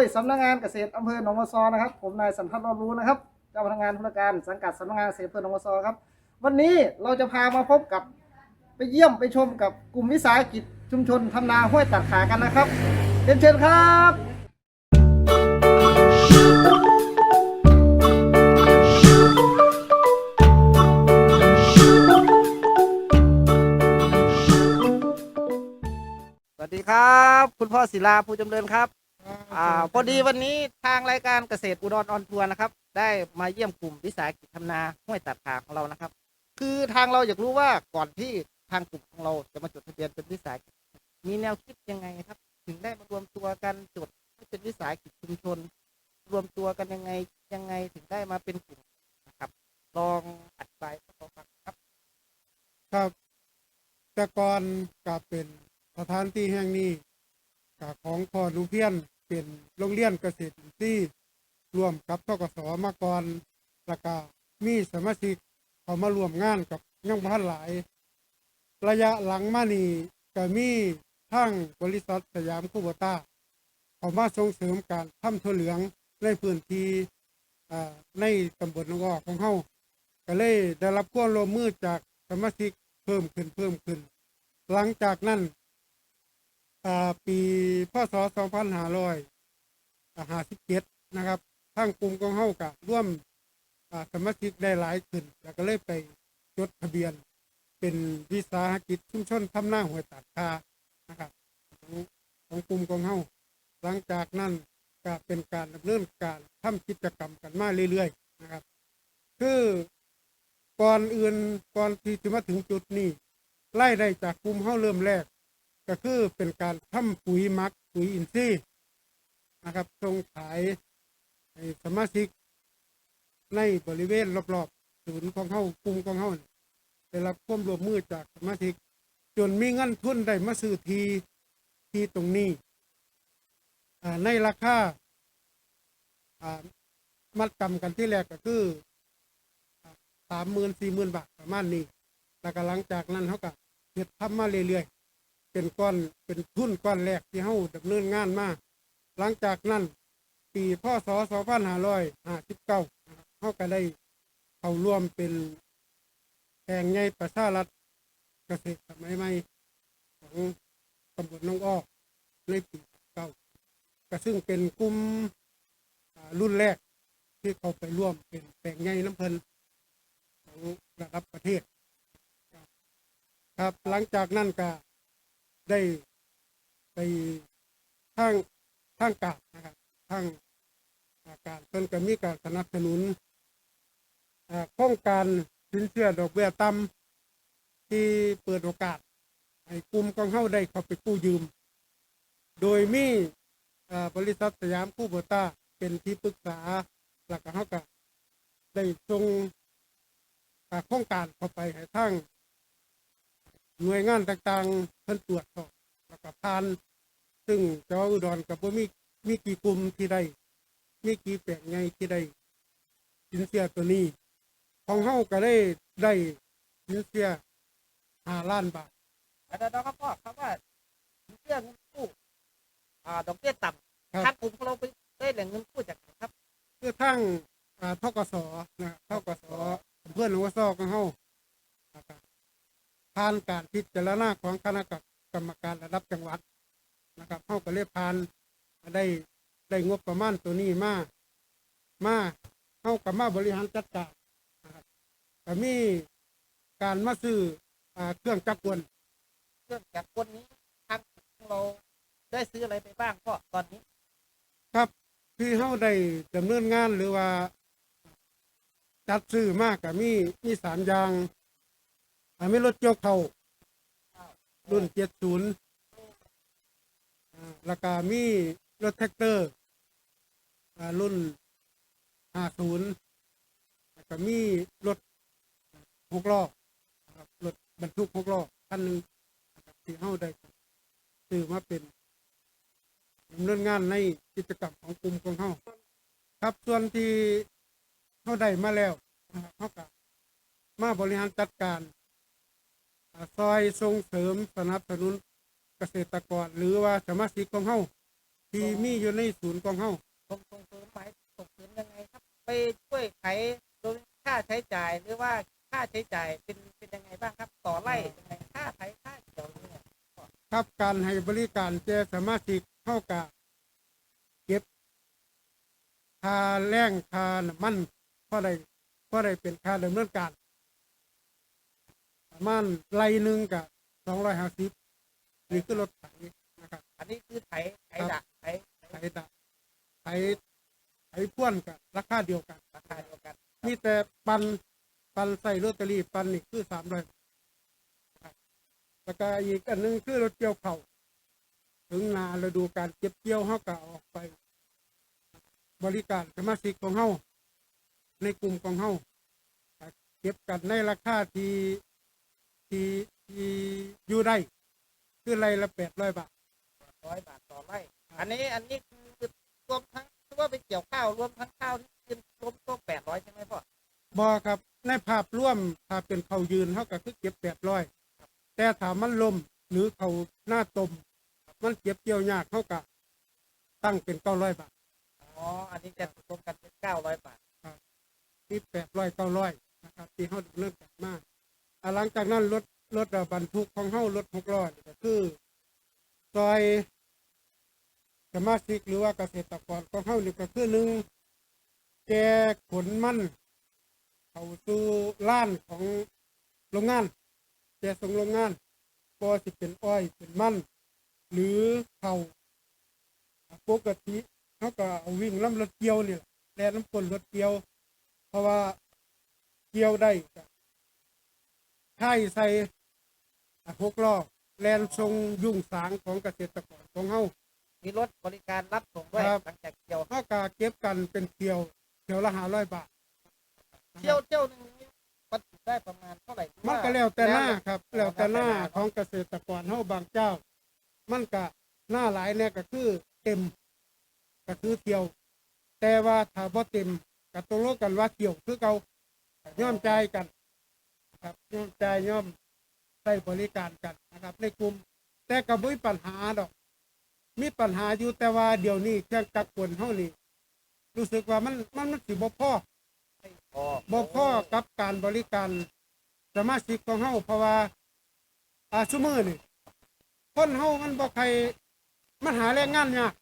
ยสำนักงานเกษตรอำเภอหนองมะซอนะครับ ผมนายสันทัศน์รอดรู้นะครับเจ้าพนักงานธุรการสังกัดสำนักงานเกษตรอำเภอหนองมะซอครับ วันนี้เราจะพามาพบกับไปเยี่ยมไปชมกับกลุ่มวิสาหกิจชุมชนทำนาห้วยตัดขากันนะครับเรียนเชิญครับสวัสดีครับ คุณพ่อศิลาภูจำเริญครับ อ่าพอดีวันนี้ทางรายการเกษตรอุดรออนทัวร์นะครับ ได้มาเยี่ยมกลุ่มวิสาหกิจทำนาห้วยตัดขาของเรานะครับ คือทางเราอยากรู้ว่าก่อนที่ทางกลุ่มของเราจะมาจดทะเบียนเป็นวิสาหกิจมีแนวคิดยังไงครับ ถึงได้มารวมตัวกันจดให้เป็นวิสาหกิจชุมชน รวมตัวกันยังไงยังไงถึงได้มาเป็นกลุ่มนะครับ ลองอธิบายให้เราฟังครับ ครับแต่ก่อนก็เป็นสถานที่แห่งนี้กับของพ่อหนูเพียน เป็นโรงเรียนเกษตรอินทรีย์รวมกับทกศมาก่อนแล้วก็มีสมาชิกเขามารวมงานกับยังพันหลาย ระยะหลังมานี่ก็มีทั้งบริษัทสยามคูโบต้าเขามาส่งเสริมการทำถั่วเหลืองในพื้นที่ในตำบลนงออกของเฮาก็เลยได้รับความร่วมมือจากสมาชิกเพิ่มขึ้นเพิ่มขึ้น หลังจากนั้น ปีพศ2557นะครับทางกลุ่มของเฮาก็ร่วมสมาชิกได้หลายขึ้น แล้วก็เลยไปจดทะเบียน เป็นวิสาหกิจชุมชนทำหน้าหัวยตัดคานะครับของของกลุ่มของเฮาหลังจากนั้นก็เป็นการดำเนินการทำกิจกรรมกันมาเรื่อยๆนะครับ คือก่อนอื่นก่อนที่จะมาถึงจุดนี้ไล่ได้จากกลุ่มเฮาเริ่มแรก ก็คือเป็นการทำปุ๋ยมักปุ๋ยอินทรีย์นะครับส่งขายให้สมาชิก ในบริเวณรอบๆศูนย์ของเฮากลุ่มของเฮานี่ได้รับความร่วมมือจากสมาชิก จนมีเงินทุนได้มาซื้อทีที่ตรงนี้ในราคาอามัดจำกันที่แรกก็คือสามหมื่นสี่หมื่นบาทประมาณนี้ แล้วก็หลังจากนั้นเขาก็เฮ็ดทำมาเรื่อยๆ เป็นก้อนเป็นทุนก้อนแรกที่เขาดำเนินงานมาหลังจากนั้น ปีพศสองพันห้าร้อยห้าสิบเก้าเขาก็ได้เข้าร่วมเป็นแข่งใหญ่ประชารัฐเกษตรสมัยใหม่ของตำบลหน้องอ้อในปีเก้าก็ซึ่งเป็นกลุ่มรุ่นแรกที่เขาไปร่วมเป็นแข่งใหญ่น้ำเพลินของระดับประเทศ ครับหลังจากนั้นก็ ได้ไปทางทางการนะครับทางการเพิ่นก็มีการสนับสนุนอ่าโครงการสินเชื่อดอกเบี้ยต่ำที่เปิดโอกาสให้กลุ่มของเฮาได้เข้าไปกู้ยืม โดยมีอ่าบริษัทสยามคู่โบต้าเป็นที่ปรึกษาหลักเฮาก็ได้ส่งโครงการเข้าไปให้ทั้ง หน่วยงานต่างๆเพิ่นตรวจสอบแล้วก็ผ่าน ซึ่งจังหวัดอุดรกับว่ามีมีกี่กลุ่มที่ได้มีกี่แปลงใหญ่ที่ได้สินเสียตัวนี้ ของเฮาก็ได้ได้สินเสียห้าล้านบาทอาจารย์ครับพ่อครับว่าเรื่องเงินกู้อ่าดอกเบี้ยต่ำครับทางกลุ่มของเราไปได้แหล่งเงินกู้จากไหนครับคือทั้งอ่าทกสนะทกสเพื่อนหลวงพ่อซอของเฮานะครับ ผ่านการพิจารณาของคณะกรรมการระดับจังหวัดนะครับเฮาก็เลยผ่านได้ได้งบประมาณตัวนี้มามาเฮากับมาบริหารจัดการนะครับก็มีการมาซื้ออ่าเครื่องจักรกลเครื่องจักรกลนี้ทางกลุ่มของเราได้ซื้ออะไรไปบ้างก็ตอนนี้ ครับที่เฮาได้ดำเนินงานหรือว่าจัดซื้อมากกับมีมีสามอย่าง อ่ามีรถเกี่ยวเขารุ่นเจ็ดศูนย์แล้วก็มีรถแท็กเตอร์รุ่นห้าศูนย์แล้วก็มีรถหกล้อรถบรรทุกหกล้อคันหนึ่งที่เฮาได้ซื้อมาเป็นดำเนินงานในกิจกรรมของกลุ่มของเขาครับส่วนที่เขาได้มาแล้วเขาก็มาบริหารจัดการ ซอยส่งเสริมสนับสนุนเกษตรกร หรือว่าสมาชิกของเฮาที่มีอยู่ในศูนย์ของเฮาส่งส่งเสริมหมายส่งเสริมยังไงครับ ไปช่วยไขโดยค่าใช้จ่ายหรือว่าค่าใช้จ่ายเป็นเป็นยังไงบ้างครับ ต่อไร่ยังไงค่าไถค่าเกี่ยวเนี่ยครับการให้บริการแก่สมาชิกเฮากะเก็บค่าแรงค่าน้ำมันเพราะใดเพราะใดเป็นค่าดำเนินการ ประมาณไรหนึ่งกับสองร้อยห้าสิบนี่คือรถไถนะครับอันนี้คือไถไถดักไถไถไถดะไถไถพ่วนกับราคาเดียวกันราคาเดียวกัน มีแต่ปันปันใส่ลอตเตอรี่ปันนี่คือสามร้อยแล้วก็อีกอันหนึงคือรถเกี่ยวเขาวถึงนาฤดูการเก็บเกี่ยวเขาก็เอาออกไป บริการสมาชิกของเฮาในกลุ่มของเฮาก็เก็บกันในราคาที่ ที่ที่อยู่ได้คือไรละแปดร้อยบาท ร้อยบาทต่อไร่อันนี้อันนี้คือรวมทั้งคือว่าไปเกี่ยวข้าวรวมทั้งข้าวนี่คือรวมตัวแปดร้อยใช่ไหมพ่อบอครับในภาพร่วมถ้าเป็นเขายืนเขาก็คือเก็บแปดร้อยแต่ถ้ามันลมหรือเขาหน้าตม มันเก็บเกี่ยวยากเขาก็ตั้งเป็นเก้าร้อยบาทอ๋ออันนี้จะรวมกันเป็นเก้าร้อยบาทที่แปดร้อยเก้าร้อยนะครับที่เขาดำเนินการมาอ่า หลังจากนั้นรถรถบรรทุกของเขารถหกล้อก็คือซอยสมาชิกหรือว่าเกษตรกรของเขานี่ก็คือหนึ่งแกขนมันเข้าสู่ล้านของโรงงานแกส่งโรงงานก็สิเป็นอ้อยเป็นมันหรือเขาปกติเขาก็เอาวิ่งล้ำรถเกี่ยวนี่แหละแล่น้ำกลรถเกี่ยว เพราะว่าเกี่ยวได้ ก็ใช่ใส่อะหกล้อแลนทรงยุ่งสางของเกษตรกรของเฮามีรถบริการรับส่งด้วยครับหลังจากเกี่ยวเฮาก็เก็บกันเป็นเที่ยวเที่ยวละห้าร้อยบาทเที่ยวเที่ยวหนึ่งนี่บรรทุกได้ประมาณเท่าไหร่มันก็แล้วแต่หน้าครับ แล้แล้ววแต่แต่หหน้าน้าของเกษตรกรเฮาบางเจ้า มันก็หน้าหลายเนี่ยก็คือเต็มก็คือเที่ยว แต่ว่าถ้าบ่เต็มก็ตกลงกันว่าเที่ยวคือเก่าย่อมใจายกัน ครับย่อมใจายย่อมใช้บริการกันนะครับ ในกลุ่ม แต่ก็บ่มีปัญหาดอก มีปัญหาอยู่แต่ว่าเดี๋ยวนี้เครื่องจักรกลเฮานี่รู้สึกว่ามันมันมันสิบ่พออ๋อบ่พอกับการบริการสมาชิกของเฮาเพราะว่าอาซุมื้อนี่คนเฮามันบ่ใครมันหาแรงงานยาก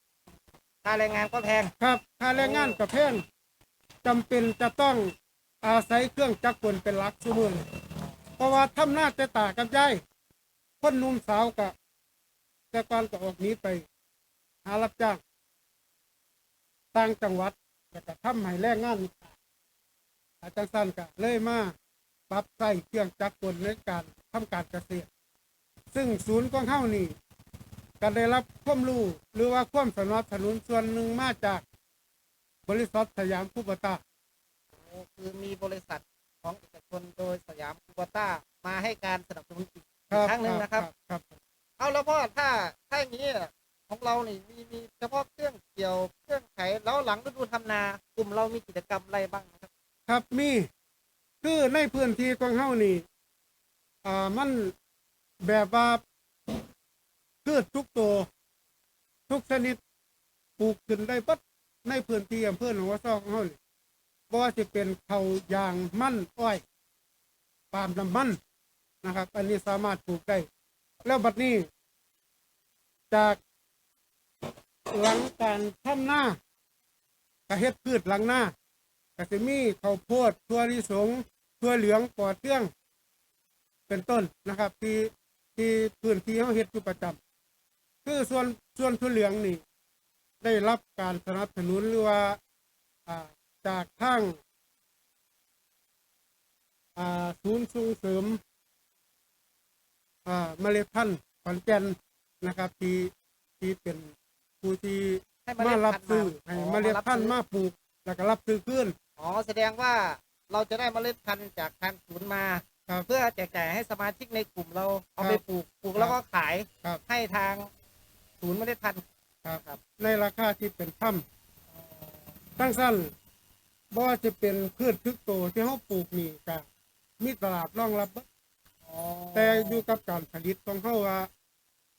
ค่าแรงงานก็แพงครับค่าแรงงานก็แพงจำเป็นจะต้องอาศัยเครื่องจักรกลเป็นหลักซุมื้อนี่เพ ราะว่าทำหน้าแต่ตากับยายคนนุ่มสาวก็แต่ก่อนก็ออกนี้ไป หารับจ้างต่างจังหวัดแล้วก็ทำให้แรงงานอาจารย์สั้นก็เลยมาปรับใส่เครื่องจักรกลในการทำการเกษตร ซึ่งศูนย์ของเฮานี่ก็ได้รับความรู้หรือว่าความสนับสนุนส่วนหนึ่งมาจากบริษัทสยามคูปตาคือมีบริษัท ของเอกชนโดยสยามคูบต้ามาให้การสนับสนุนอีกครั้งหนึ่งนะครับ ครับ เอาแล้วพ่อถ้าถ้าอย่างนี้ของเรานี่มีมีเฉพาะเครื่องเกี่ยวเครื่องไถแล้วหลังฤดูทำนากลุ่มเรามีกิจกรรมอะไรบ้างนะครับ ครับมีคือในพื้นที่ของเฮานี่อ่ามันแบบว่าพืชทุกตัวทุกชนิดปลูกขึ้นได้ปัดในพื้นที่อำเภอหนองวัวซอของเฮานี่ บ่ว่าจะเป็นเขาวยางมันอ้อยปาล์มน้ำมันนะครับ อันนี้สามารถปลูกได้ แล้วบัดนี้ จากหลังการทำหน้าก็เฮ็ดพืชหลังหน้าก็จะมีข้าวโพดถั่วลิสงถั่วเหลืองปอดเตื้อง เป็นต้นนะครับ ที่ที่พื้นที่เขาเฮ็ดอยู่ประจำคือส่วนส่วนถั่วเหลืองนี่ ได้รับการสนับสนุนหรือว่าอ่า จากทางอ่าศูนย์ส่งเสริมอ่าเมล็ดพันธุ์ขอนแก่นนะครับ ที่ที่เป็นผู้ที่ให้มาเล็ดรับพันธุ์ซื้อให้อ๋อเมล็ดรับพันธุ์ซื้อ มาปลูก แล้วก็รับซื้อขึ้น อ๋อแสดงว่าเราจะได้เมล็ดพันธุ์จากทางศูนย์มา ครับเพื่อแจกจ่ายให้สมาชิกในกลุ่มเราเอาไปครับปลูกปลูกแล้วก็ขายครับ ให้ทางศูนย์เมล็ดพันธุ์ ครับ ครับ ในราคาที่เป็นถ้ำตั้งสั้น บ่ว่าจะเป็นพืชทุกตัวที่เขาปลูกนี่ก็มีตลาดรองรับเบิดอ๋อแต่อยู่กับการผลิตของเขาว่า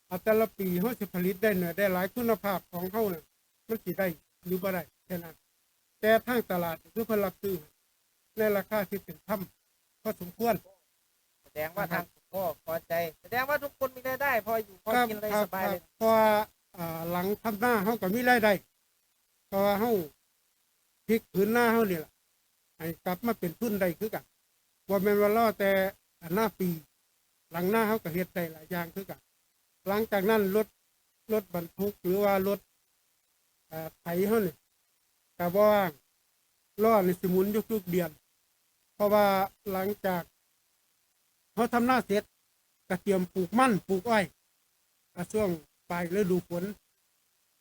อ่าแต่ละปีเขาสิผลิตได้เนื้อได้หลายคุณภาพของเขาเนี่ยมันสิได้หรือบ่ได้แค่นั้น แต่ทางตลาดคือเพิ่นรับซื้อในราคาที่เป็นธรรมพอสมควรแสดงว่าทางคุณพ่อพอใจ แสดงว่าทุกคนมีรายได้ พออยู่พอครับกินเลยครับสบายคเลรับยเพราะว่าอ่าหลังทำหน้าเขาก็มีรายได้เพราะว่าเขา พลิกผืนหน้าเขาเนี่แหละให้กลับมาเป็นทุนได้คือกันว่าแม่นว่ารอแต่หน้าปี หลังหน้าเขาก็เฮ็ดได้หลายอย่างคือกันหลังจากนั้นรถรถบรรทุกหรือว่ารถไถเขานี่ก็บ่ว่างล้อนี่สิหมุนยู่ทุกเดือน เพราะว่าหลังจากเขาทำหน้าเสร็จก็เตรียมปลูกมั่นปลูกอ้อยช่วงปลายฤดูฝน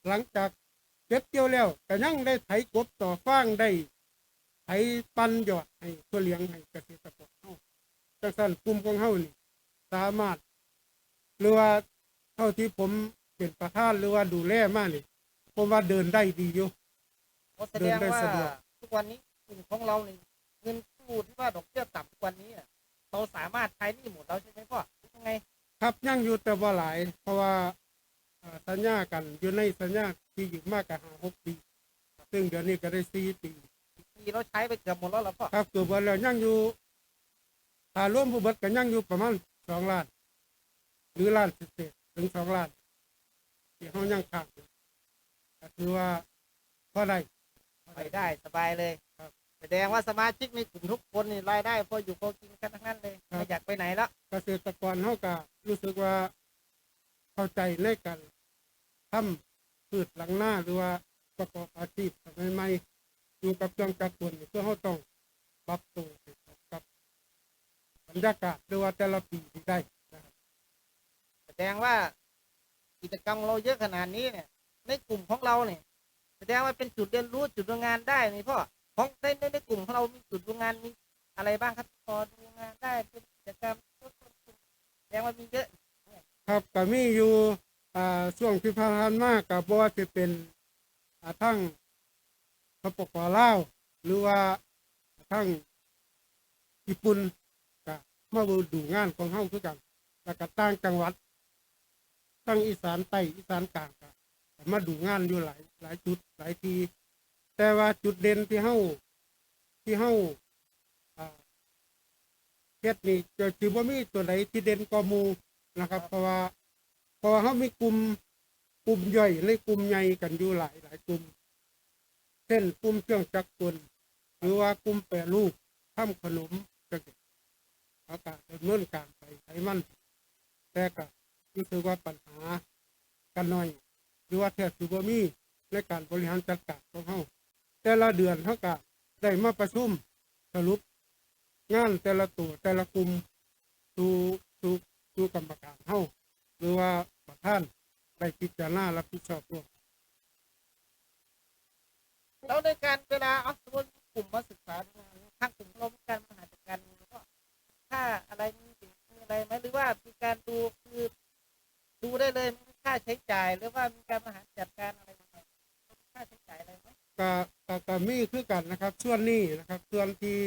หลังจาก เก็บเกี่ยวแล้วก็ยังได้ไถกบต่อฟางได้ไถปันยอดให้ตัวเลี้ยงให้เกษตรกรเฮาจังซั่นกลุ่มของเฮานี่ สามารถ หรือว่าเท่าที่ผมเป็นประธานหรือว่าดูแลมานี่ผมว่าเดินได้ดีอยู่เพราะแสดงเดินได้ว่าสะดวกทุกวันนี้กลุ่มของเราเนี่ยเงินกู้ที่ว่าดอกเบี้ยต่ำทุกวันนี้อะเราสามารถใช้หนี่หมดแล้วใช่ไหมพ่อหรือยังไง ครับยังอยู่แต่ว่าหลาย เพราะว่าอ่า สัญญากันอยู่ในสัญญาที่อยู่มากกว่าหกปี ซึ่งเดี๋ยวนี้ก็ได้สี่ปีปีเราใช้ไปเกือบหมดแล้วเหรอพ่อครับเกือบหมดแล้วยังอยู่ถ้ารวมผู้เบิดก็ยังอยู่ประมาณสองล้าน หรือล้านเศษๆถึงสองล้านที่เขายังขาดอยู่ก็ถือว่าพอได้ไปได้สบายเลยครับแสดงว่าสมาชิกในกลุ่มทุกคนนี่รายได้พออยู่พอกินกันทั้งนั้นเลยครับไม่อยากไปไหนแล้วเกษตรกรเขาก็รู้สึกว่าเข้าใจในการ ทำพืชหลังหน้าหรือว่าประกอบอาชีพสมัยใหม่อยู่กับเรื่องจักรกลนี่เพื่อเขาต้องปรับตัวกับบรรยากาศหรือว่าแต่ละปีที่ได้นะครับแสดงว่ากิจกรรมเราเยอะขนาดนี้เนี่ย ในกลุ่มของเราเนี่ยแสดงว่าเป็นจุดเรียนรู้จุดดูงานได้นี่พ่อของในในกลุ่มของเรามีจุดดูงานมีอะไรบ้างครับพอดูงานได้เป็นกิจกรรมแสดงว่ามีเยอะ ครับก็มีอยู่ ช่วงที่ผ่านมากกับบ่ว่าจะเป็นอ่าทั้งสปปลาวหรือว่าทั้งญี่ปุ่นก็มาดูงานของเฮาคือกัน แล้วก็ต่างจังหวัดทั้งอีสานใต้อีสานกลางก็มาดูงานอยู่หลายหลายจุดหลายที แต่ว่าจุดเด่นที่เฮาที่เฮาอ่าเฮ็ดนี่จะถือว่ามีตัวไหนที่เด่นกว่ามูนะครับ เพราะว่า ราะว่าเขามีกลุ่มกลุ่มย่อยในกลุ่มใหญ่กันอยู่หลายหลายกลุ่ม เช่นกลุ่มเครื่องจักรกลหรือว่ากลุ่มแปรรูปทำขนมจังซี้อากาศดำเนินการไปไขมันแต่ก็รู้สึกว่าปัญหากันน้อยหรือว่าแทบสิบ่มีในการบริหารจัดการของเขาแต่ละเดือนเขาก็ได้มาประชุมสรุปงานแต่ละตัวแต่ละกลุ่มสู่สู่สู่กรรมการเฮาหรือว่า ประธานได้พิจารณารับผิดชอบร่วมแล้วในการเวลาเอาสมมติกลุ่มมาศึกษาดูงานทางกลุ่มเรามีการบริหารจัดการยังไงก็ค่าอะไรมีสิ่งมีอะไรไหมหรือว่ามีการดูคือดูได้เลยมีค่าใช้จ่ายหรือว่ามีการบริหารจัดการอะไรยังไงมีค่าใช้จ่ายอะไรไหมก็ก็ก็มีคือกันนะครับ ส่วนนี้นะครับ ส่วนที่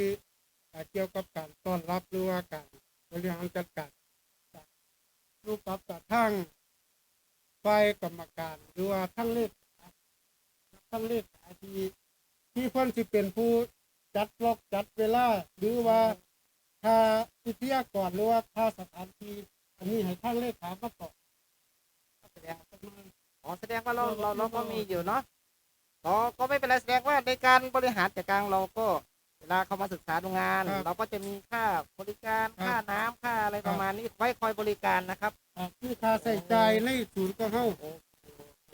อ่าเกี่ยวกับการต้อนรับหรือว่าการบริหารจัดการรูปกับกับทั้ง ฝ่ายกรรมการหรือว่าทั้งเลขทั้งเลขที่ที่เพิ่นสิเป็นผู้จัดล็อกจัดเวลาหรือว่าค่าวิทยากรหรือว่าค่าสถานที่อันนี้ให้ทั้งเลขามาตอบแสดงอ๋อแสดงว่าเราเราเราก็มีอยู่เนาะอ๋อก็ไม่เป็นไรแสดงว่าในการบริหารจัดการเราก็ เวลาเขามาศึกษาดูงานเราก็จะมีค่าบริการค่าน้ำค่าอะไรประมาณนี้ไว้คอยบริการนะครับ อ่าคือค่าใช้จ่ายในศูนย์ของเฮา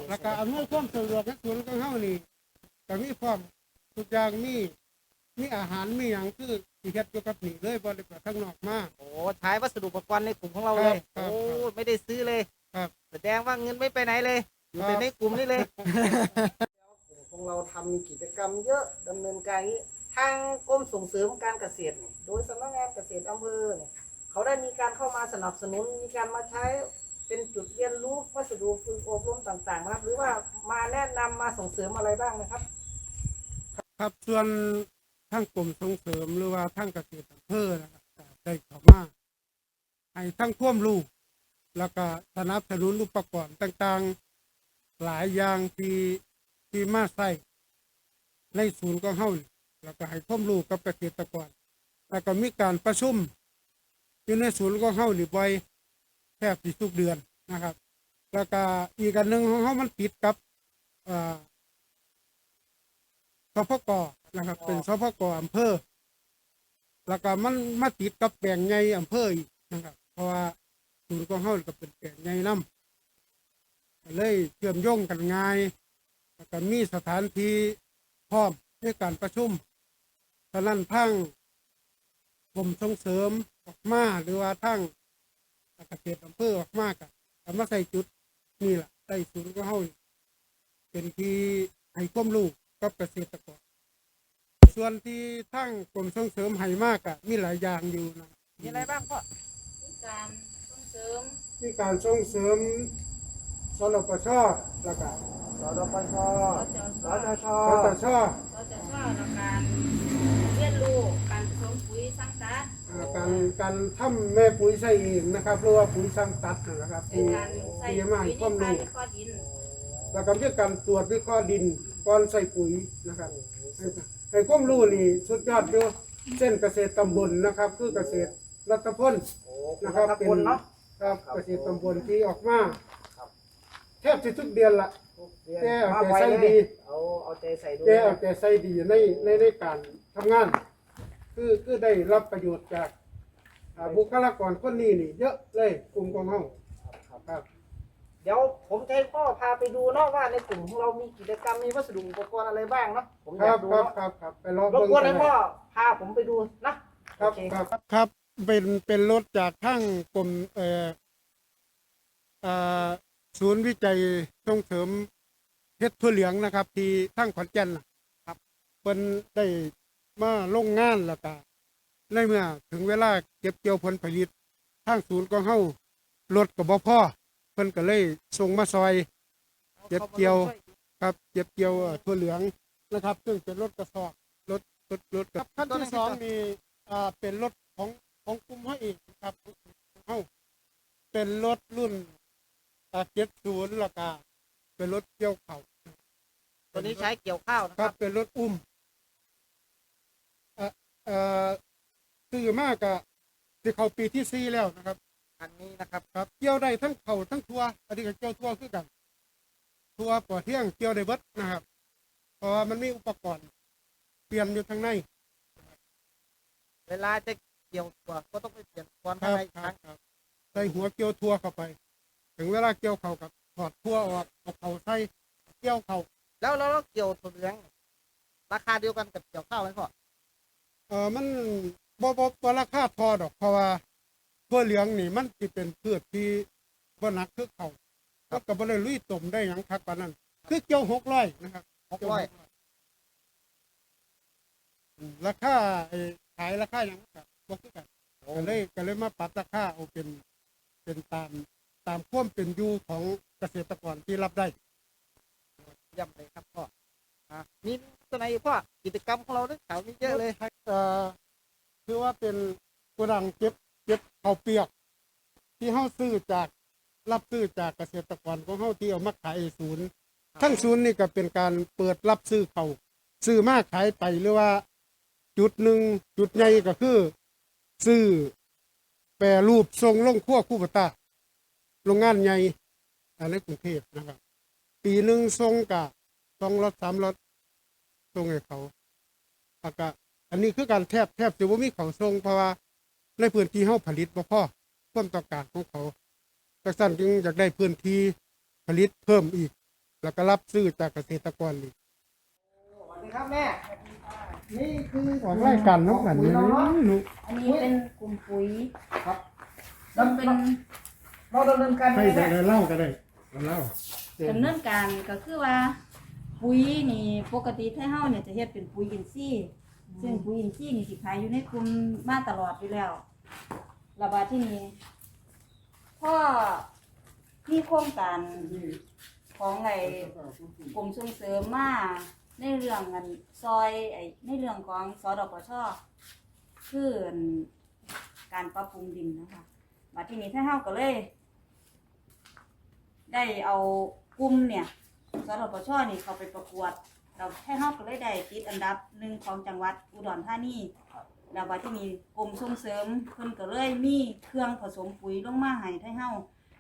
แล้วก็อำนวยความสะดวกในสวนของเฮานี่ก็มีพร้อมทุกอย่างมีมีอาหารมีหยังคือสิเฮ็ดอยู่กับนี่เลยบ่ได้ไปข้างนอกมา โอ้ใช้วัสดุอุปกรณ์ในกลุ่มของเราเลย ครับโอ้ครับไม่ได้ซื้อเลยครับแสดงว่าเงินไม่ไปไหนเลย อยู่แต่ครับ ในกลุ่มนี่เลยกลุ่มของเราทำกิจกรรมเยอะดำเนินการนี้ ทางกรมส่งเสริมการเกษตรเนี่ยโดยสำนักงานเกษตรอำเภอเนี่ยเขาได้มีการเข้ามาสนับสนุนมีการมาใช้เป็นจุดเรียนรู้วัสดุฝึกอบรมต่างๆนะครับ หรือว่ามาแนะนำมาส่งเสริมอะไรบ้างนะครับ ครับส่วนทางกรมส่งเสริมหรือว่าทางเกษตรอำเภอนะครับก็ได้เข้ามาให้ทั้งควมรู้แล้วก็สนับสนุนอุปกรณ์ต่างๆ หลายอย่างที่ที่มาใส่ในศูนย์ของเฮานี่ แล้วก็ให้ความรู้กับเกษตรกรแล้วก็มีการประชุมอยู่ในศูนย์ของเฮานี่บ่อยแทบสิทุกเดือนนะครับ แล้วก็อีกอันหนึ่งของเฮามันติดกับเอ่อสพกนะครับ เป็นสพกอำเภอ แล้วก็มันมาติดกับแปลงใหญ่อำเภออีกนะครับ เพราะว่าศูนย์ของเฮานี่ก็เป็นแปลงใหญ่นํเลยเชื่อมโยงกันง่ายแล้วก็มีสถานที่พร้อมในการประชุม ฉะนั้นทั้งผมส่งเสริมออกมาหรือว่าทั้งเกษตรอำเภอออกมากันเอามาใส่จุดนี่แหละใส่ศูนย์ของเฮานี่เป็นที่ให้ความรู้กับเกษตรกรส่วนที่ทั้งกรมส่งเสริมให้มากอะมีหลายอย่างอยู่นะมีอะไรบ้างพ่อมีการส่งเสริมมีการส่งเสริม สรปชแล้วก็สดปชสจสชตชสตชสจชและการเรียนรู้การผสมปุ๋ยสังกัดอ่าการการทำแม่ปุ๋ยใส่เองนะครับหรือว่าปุ๋ยสั่งตัดนะครับในที่การใส่ที่ปุ๋มายให้ในความการรู้วิเคราะห์ดินแล้วก็มีการตรวจวิเคราะห์ดินก่อนใส่ปุ๋ยนะครับให้ให้ความรู้นี่สุดยอดอยู่เส้นเกษตรตำบลนะครับ คือเกษตรรัตพล โอ้นะครับตำเป็บลนเนาะ ครับเกษตรตำบลที่ออกมาครับแทบจะทุกเดือนละแกเอามาใจไวใส่เลยดีเอาเอาใจใส่ดูแกเอาแต่ใส่ดีในในในการทำงาน คือคือได้รับประโยชน์จากอ่าบุคลากรคนนี้นี่ เยอะเลยกลุ่มของเฮาครับครับ เดี๋ยวผมจะให้พ่อพาไปดูเนาะว่าในกลุ่มของเรามีกิจกรรมมีวัสดุอุปกรณ์อะไรบ้างเนาะผมคอยารักบดูครับเนาะครับครับไปรอรบเบิ่งกวนกัให้นพ่อพาผมไปดูนะครัโอบเคครับครับเป็นเป็นรถจากทั้งกรมเอ่ออ่า ศูนย์วิจัยส่งเสริมเพชรทั่วเหลืองนะครับ ที่ทั้งขอนแก่นน่ะครับเพิ่นได้มาลงงานแล้วก็ในเมื่อถึงเวลาเก็บเกี่ยวผลผลิตทางศูนย์ของเฮารถกับบ่พอเพิ่นก็เลยส่งมาซอย เก็บเกี่ยวครับเก็บเกี่ยวเอ่อถั่วเหลืองนะครับ ซึ่งเป็นรถกระสอบรถรถรถกับขั้นที่สองนี่อ่าเป็นรถของของกลุ่มเฮาเองครับเฮาเป็นรถรุ่น อ่าเจ็ดศูนย์ราคาเป็นรถเกี่ยวเข่าตัวนี้ใช้เกี่ยวข้าวนะคครัรับบ เป็นรถอุ้มเอ่อเอ่อซื้อมากอะที่เขาปีที่สี่แล้วนะครับอันนี้นะครับ ครับเกี่ยวได้ทั้งเข่าทั้งทัวอันนี้ก็เกี่ยวทัวคือกัน ทัวปอเที่ยงเกี่ยวได้เบิดนะครับเพราะว่ามันมีอุปกรณ์ เปลี่ยนอยู่ข้างในเวลาจะเกี่ยวตัวก็ต้องไปเปลี่ยนก่อนคภายรับในอีกคครัรั้บงครับใส่หัวเกี่ยวทัวเข้าไป ถึงเวลาเกี่ยวเข่ากับถอดทัวออกเอาเข่าใส่เกี่ยวเข่าแล้วแล้วเราเกี่ยวถั่วเหลือง ราคาเดียวกันกับเกี่ยวข้าวไหมพ่อเออมันบ่บ่บ่ราคาทอดอกเพราะว่าทัวเหลืองนี่มันสิเป็นพืชที่บ่หนักคือเข่าก็ก็บ่ได้ลุยต้มได้หยังคักปานนั้น คือเกี่ยว600นะครับหกร้อยอืมราคาไอ้ขายราคาอย่างนั้นครับบ่คือกันก็เลยก็เลยมาปรับราคาเอาเป็นเป็นตาม ตามความเป็นอยู่ของเกษตรกรที่รับได้เย่ำเลยครับพ่ออะมีตัวไหนอีกพ่อกิจกรรมของเราเนี่ยแถวนี้เยอะเลยเอ่อคือว่าเป็นกระดังเก็บเก็บข้าวเปียก ที่เฮาซื้อจากรับซื้อจากเกษตรกรของเฮาที่เอามาขายศูนย์ทั้งศูนย์นี่ก็เป็นการเปิดรับซื้อเขาซื้อมาขายไปหรือว่า จุดหนึ่งจุดใหญ่ก็คือ ซื้อแปรรูปทรงลงขั้วคู่ปตา โรงงานใหญ่อันในกรุงเทพนะครับ ปีหนึ่งทรงกะสองรถสามรถทรงให้เขาอากะอันนี้คือการแทบแทบจะว่ามีเขาทรงเพราะว่าในพื้นที่เฮาผลิตบ่พอความต้องการของเขาดังนั้นจึงอยากได้พื้นที่ผลิตเพิ่มอีก แล้วก็รับซื้อจากเกษตรกรอีกสวัสดีครับแม่ นี่คือออกรายการน้องกันปุ๋ยนี่เราเนาะหนูอันนี้เป็นกลุ่มปุ๋ยครับซึ่งเป็น เราดำเนินการให้ยังไงได้แม่เล่าก็ได้เล่าดำเนินการก็คือว่า ปุ๋ยนี่ปกติไทยเฮาเนี่ยจะเฮ็ดเป็นปุ๋ยอินทรีย์ซึ่งปุ๋ยอินทรีย์นี่สิขายอยู่ในกลุ่มมาตลอดอยู่แล้วระบาดที่นี้พ่อมีโครงการของไอ้กรมส่งเสริมมาในเรื่องเงินซอยไอ้ในเรื่องของสอดปชคือการปรับปรุงดินนะคะมาที่นี้ถ้าเฮาก็เลย ได้เอากลุ่มเนี่ยสรปชนี่เขาไปประกวด เราให้เฮาก็เลยได้ติดอันดับหนึ่งของจังหวัดอุดรธานีแล้วว่าที่มีกรมส่งเสริมเพิ่นก็เลยมีเครื่องผสมปุ๋ยลงมาให้ให้เฮา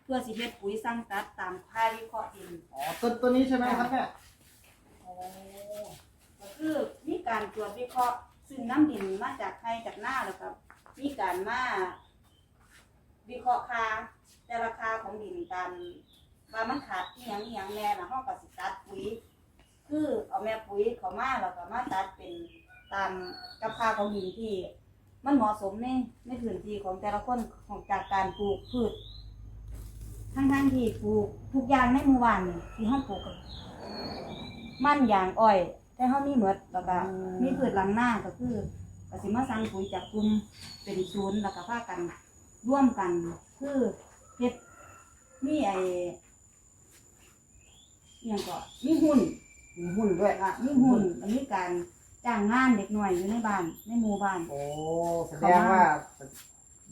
เพื่อสิเฮ็ดปุ๋ยสร้างตัดตามค่าวิเคราะห์ดินอ๋อตัวตัวนี้ใช่ไหมครับเนี่ยก็คือมีการตรวจวิเคราะห์ซึ่งน้ำดินมาจากไข่จากหน้าแล้วก็มีการมาวิเคราะห์ค่าแต่ราคาของดินตาม ว่ามันขาดที่ยังอหยังแน่นะห้องก็สิตัดปุ๋ย คือเอาแม่ปุ๋ยเขามาแล้วก็มาตัดเป็นตามกับค่าของดินที่ มันเหมาะสมในในพื้นที่ของแต่ละคนของจากการปลูกพืชทั้งทั้งๆที่ปลูกทุกอย่างในหมู่บ้านนี่ที่ห้องปลูกก็มันยางอ้อย แต่เขามีเหมือดแล้วก็มีพืชหลังหน้าก็คือก็สิมาสั่งปุ๋ยจากกลุ่มเป็นศูนย์แล้วก็พากันร่วมกัน คือเฮ็ดมีไอ้ อิหยังก็มีหุ้น มีหุ้นด้วย อะมีหุ้นแล้วมีการจ้างงานเด็กหน่อยอยู่ในบ้านในหมู่บ้าน โอ้แสดงว่า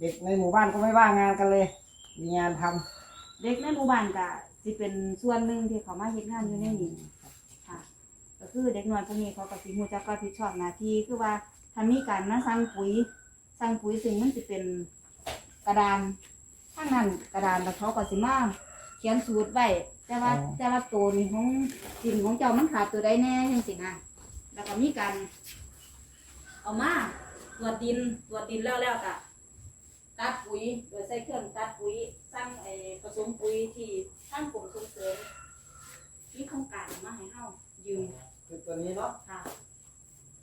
เด็กในหมู่บ้านก็ไม่ว่างงานกันเลย มีงานทำเด็กในหมู่บ้านก็สิเป็นส่วนหนึ่งที่เขามาเฮ็ดงานอยู่ในนี้ค่ะ ก็คือเด็กน้อยพวกนี้เขาก็สิฮู้จักรับผิดชอบหน้าที่คือว่าถ้ามีการมาสั่งปุ๋ยสั่งปุ๋ยซึ่งมันสิเป็นกระดานข้างนั้นกระดานแล้วเขาก็สิมาเขียนสูตรไว้ แต่ว่าแต่ละตัวนี่ของดินของเจ้ามันขาดตัวใดแน่จังซี่นะแล้วก็มีการเอามาตรวจดินตรวจดินแล้วแล้วก็ตัดปุ๋ยโดยใช้เครื่องตัดปุ๋ยสร้างไอ้ผสมปุ๋ยที่ทางกรมส่งเสริมมีโครงการมาให้เฮายืมคือตัวนี้เนาะค่ะ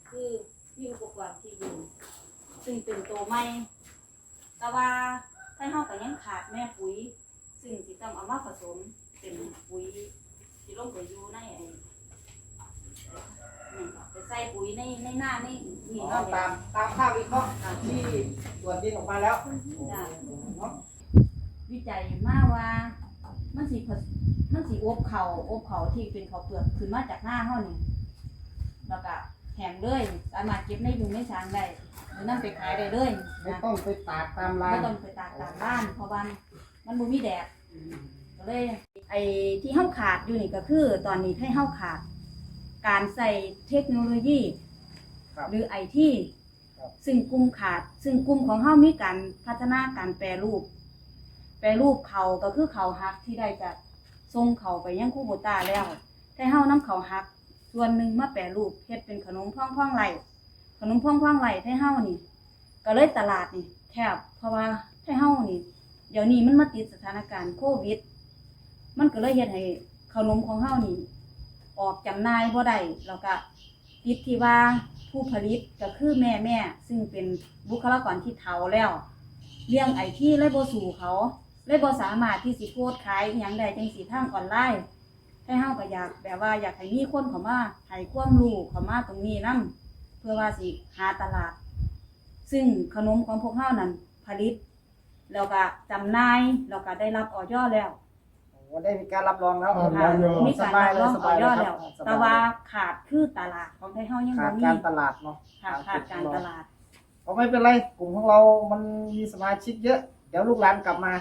คือมีอุปกรณ์ที่ยืมซึ่งเป็นตัวใหม่แต่ว่าถ้าเฮาก็ยังขาดแม่ปุ๋ย ซึ่งสิต้องเอามาผสมเป็นปุ๋ยที่ลงไปอยู่ในไอ้นั่นก็ไปใส่ปุ๋ยในในหน้าในนี่ อ๋อ เนาะ ตามตามค่าวิเคราะห์ที่ตรวจดินออกมาแล้วจ้ะเนาะวิจัยมาว่า มันสิผสมันสิอบเขาอบเขาที่เป็นเขาวเปลือกขึ้นมาจากหน้าเฮานี่แล้วก็แห้งเลยสามารถเก็บในยุงในช้างได้หรือนํไปขายได้เลยไม่นะต้องไปตากตามร้าไม่นต้องไปตากตามบ้านเพราะว่ามันบ่มีแดดก็เลยไอ้ที่เฮาขาดอยู่นี่ก็คือ ตอนนี้ให้เฮาขาด การใส่เทคโนโลยี ครับหรือไอทีครับ ซึ่งกลุ่มขาด ซึ่งกลุ่มของเฮามีการพัฒนาการแปรรูป แปรรูปเขาก็คือเขาหักที่ได้จากส่งเขาไปยังคูโบตาแล้วแต่เฮานำเขาหัก ส่วนหนึ่งมาแปรรูปเฮ็ดเป็นขนมพ่องพ่องไหลขนมพ่องพ่องไหลให้เฮานี่ ก็เลยตลาดนี่แคบเพราะว่าให้เฮานี่ เดี๋ยวนี้มันมาติดสถานการณ์โควิด มันก็เลยเฮ็ดให้ขนมของเฮานี่ ออกจำหน่ายบ่ได้แล้วก็ติดที่ว่า ผู้ผลิตก็คือแม่แม่ ซึ่งเป็นบุคลากรที่เฒ่าแล้ว เรื่องไอที่เลยบ่สู่เขาเลยบ่สามารถที่สิโพสต์ขายอหยังใดจังสิทางออนไลน์ให้เฮาก็อยากแบบว่าอยากให้มีคนเข้ามาให้ความรู้เข้ามาตรงนี้นํเพื่อว่าสิหาตลาด ซึ่งขนมของพวกเฮานั้นผลิตแล้วก็จำหน่ายแล้วก็ได้รับออยแล้ว โอ้ได้มีการรับรองแล้วอ๋อค่ะออยมีสการบายรับเลรยองสอบาอยยเลยครับแล้วแต่ว่าขาดคือตลาดของไทยเฮายังขาบ่ดมีการตลาดเนาะค่ะขาดการตลาดก็ไม่เป็นไรกลุ่มของเรา มันมีสมาชิกเยอะ เดี๋ยวลูกหลานกลับมา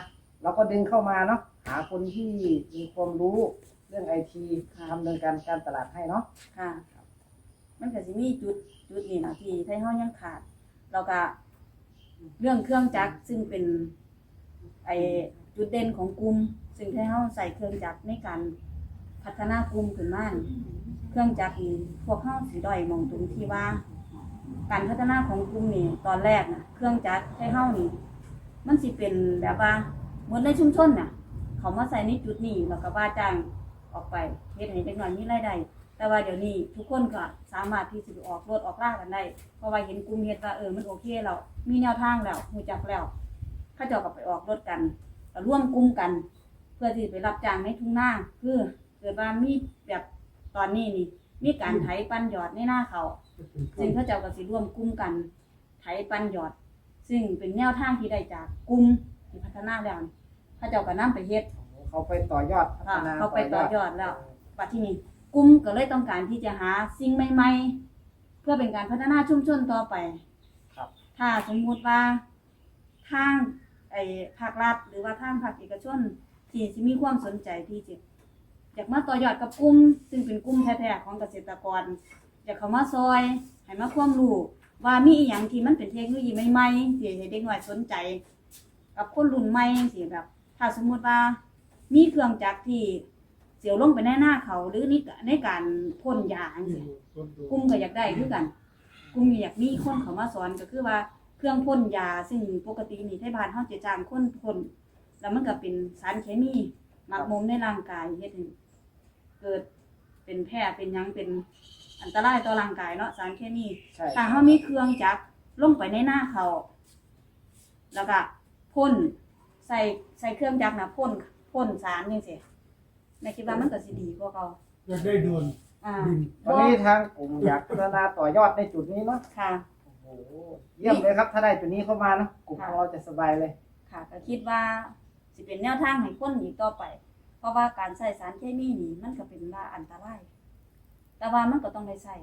เราก็ดึงเข้ามาเนาะหาคนที่มีความรู้เรื่องไอทีค่ะ ทำเนินการการตลาดให้เนาะ ค่ะ มันก็สิมีจุดจุดนี้นะที่ไทยเฮายังขาด แล้วก็เรื่องเครื่องจักรซึ่งเป็นไอจุดเด่นของกลุ่ม ซึ่งไทยเฮาใส่เครื่องจักรในการพัฒนากลุ่มขึ้นมานเครื่องจักรนี่พวกเฮาสิด้อยมองตรงที่ว่า การพัฒนาของกลุ่มนี่ตอนแรกนะเครื่องจักรไทยเฮานี่ มันสิเป็นแบบว่าเหมือนในชุมชนน่ะ เขามาใส่ในจุดนี้แล้วก็ว่าจ้างออกไปเฮ็ดให้เด็กน้อยมีรายได้แต่ว่าเดี๋ยวนี้ทุกคนก็สามารถที่จะออกรถออกล่ากันได้ เพราะว่าเห็นกลุ่มเฮ็ดว่าเออมันโอเคแล้วมีแนวทางแล้วรู้จักแล้วเขาเจ้าก็ไปออกรถกันร่วมกลุ่มกัน เพื่อที่ไปรับจ้างในทุ่งนาคือเกิดว่ามีแบบตอนนี้นี่ มีการไถปั้นหยอดในหน้าเขา ซึ่งเขาเจ้าก็สิร่วมกลุ่มกันไถปั้นหยอด ซึ่งเป็นแนวทางที่ได้จากกลุ่มที่พัฒนาแล้วนี่เขาเจ้าก็นํไปเฮ็ด เขาไปต่อยอดพัฒค่ะนาเขาไปต่อยอดแล้วปัจจุบันกลุ่มก็เลยต้องการที่จะหาสิ่งใหม่ ๆ เพื่อเป็นการพัฒนาชุมชนต่อไป ครับ ถ้าสมมุติว่าทางไอ้ภาครัฐหรือว่าทางภาคเอกชน ที่สิมีความสนใจที่จะอยากมาต่อยอดกับกลุ่มซึ่งเป็นกลุ่มแท้ๆของเกษตรกร อยากเข้ามาซอยให้มาความรู้ว่ามีอีหยังที่มันเป็นเทคโนโลยีใหม่ๆที่ให้เด็กน้อยสนใจ กับคนรุ่นใหม่สิแบบ ถ้าสมมุติว่า มีเครื่องจักรที่เสียวลงไปในหน้าเขาหรือในในการพ่นยาจังซี่กลุ่มก็อยากได้คือกันกลุ่มอยากมีคนเขามาสอนก็คือว่าเครื่องพ่นยา ซึ่งปกตินี่ไทบ้านเฮาจะจ้างคนพ่น แล้วมันก็เป็นสารเคมีหมักหมมในร่างกายเฮ็ดให้เกิดเป็นแพ้เป็นหยังเป็นอันตรายต่อร่างกายเนาะสารเคมีใช่ถ้าเฮามีเครื่องจักรลงไปในหน้าเขา แล้วก็พ่นใส่ใส่เครื่องจักรนะพ่นพ่นสารจังซี่แม่คิดว่ามันก็สิดีกว่าเก่าอยากได้โดนอ่าวันนี้ทางกลุ่มอยากพัฒนาต่อยอดในจุดนี้เนาะค่ะ โอ้โหเยี่ยมเลยครับ ถ้าได้จุดนี้เข้ามาเนาะกลุ่มของเราจะสบายเลย ค่ะก็คิดว่า สิเป็นแนวทางให้คนอีกต่อไป เพราะว่าการใส่สารเคมีนี่มันก็เป็นว่าอันตรายแต่ว่ามันก็ต้องได้ใส่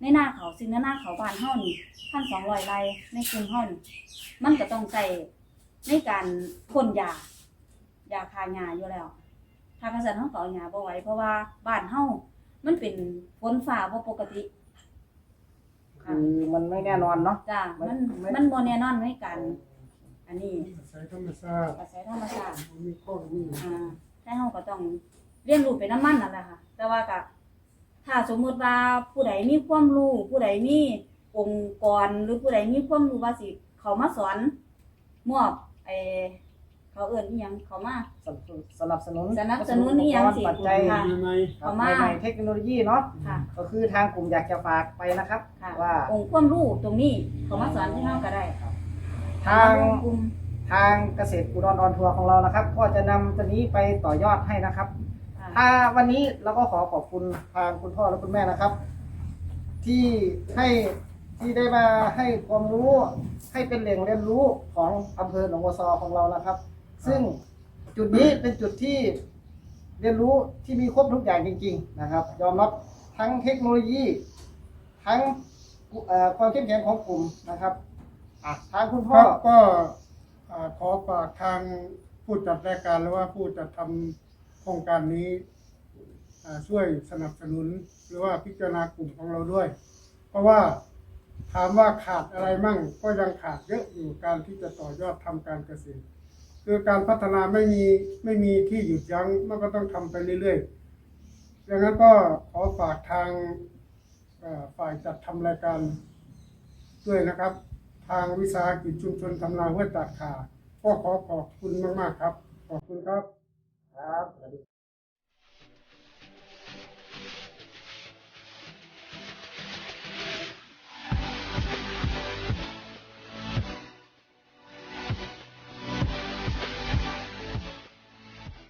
ในหน้าเขาซึ่งในหน้าเขาบ้านเฮานี่พันสองร้อยไร่ในกรุงเฮานี่มันก็ต้องใส่ในการพ่นยายาคาหญ้าอยู่แล้วถ้ากษัตริย์เฮาก็เอาหญ้าบ่ไหวเพราะว่าบ้านเฮามันเป็นฝนฟ้าบ่ปกติค่ะคือมันไม่แน่นอนเนาะจ้ามันไม่มันบ่แน่นอนในการ อันนี้อาศัยธรรมชาติกระแสธรรมชาติมีข้อนี้อ่าแต่เฮาก็ต้องเรียนรู้ไปน้ำมันนั่นแหละค่ะ แต่ว่าก็ถ้าสมมุติว่าผู้ใดมีความรู้ผู้ใดมีองค์กรหรือผู้ใดมีความรู้ว่าสิ เขามาสอนมอบไอ้เขาเอิ้นอีหยังเขามาสนับสนุนสนับสนุนอีหยังสิปัจจัยค่ะมีไหมครับเอามา ใหม่ๆเทคโนโลยีเนาะค่ะ ก็คือทางกลุ่มอยากจะฝากไปนะครับ ค่ะว่า องค์ความรู้ตรงนี้เขามาสอนที่เฮาก็ได้ทางมรว มกลุ่มทางเกษตรอุดรออนทัวร์ของเรานะครับ ก็จะนำตัวนี้ไปต่อยอดให้นะครับค่ะถ้าวันนี้เราก็ขอขอบคุณทางคุณพ่อและคุณแม่นะครับ ที่ให้ที่ได้มาให้ความรู้ ให้เป็นแหล่งเรียนรู้ของอำเภอหนองบัวซอของเรานะครับ ซึ่งจุดนี้เป็นจุดที่เรียนรู้ที่มีครบทุกอย่างจริง ๆ นะครับ ยอมรับทั้งเทคโนโลยี ทั้งเอ่อความเข้มแข็งของกลุ่มนะครับ อะทางคุณพ่ก็อก็อ่าขอฝากทางผู้จัดรายการหรือว่าผู้จัดทำโครงการนี้อ่าช่วยสนับสนุนหรือว่าพิจารณากลุ่มของเราด้วย เพราะว่าถามว่าขาดอะไรมั่งก็ยังขาดเยอะอยู่การที่จะต่อยอดทำการเกษตร คือการพัฒนาไม่มีไม่มีที่หยุดยั้งมันก็ต้องทำไปเรื่อยๆดังนั้นก็ขอฝากทางเอ่อฝ่ายจัดทำรายการด้วยนะครับ ทางวิสาหกิจชุมชนทำนาห้วยตาดขาก็ขอขอบคุณมาก ๆ ครับ ขอบคุณครับ ครับ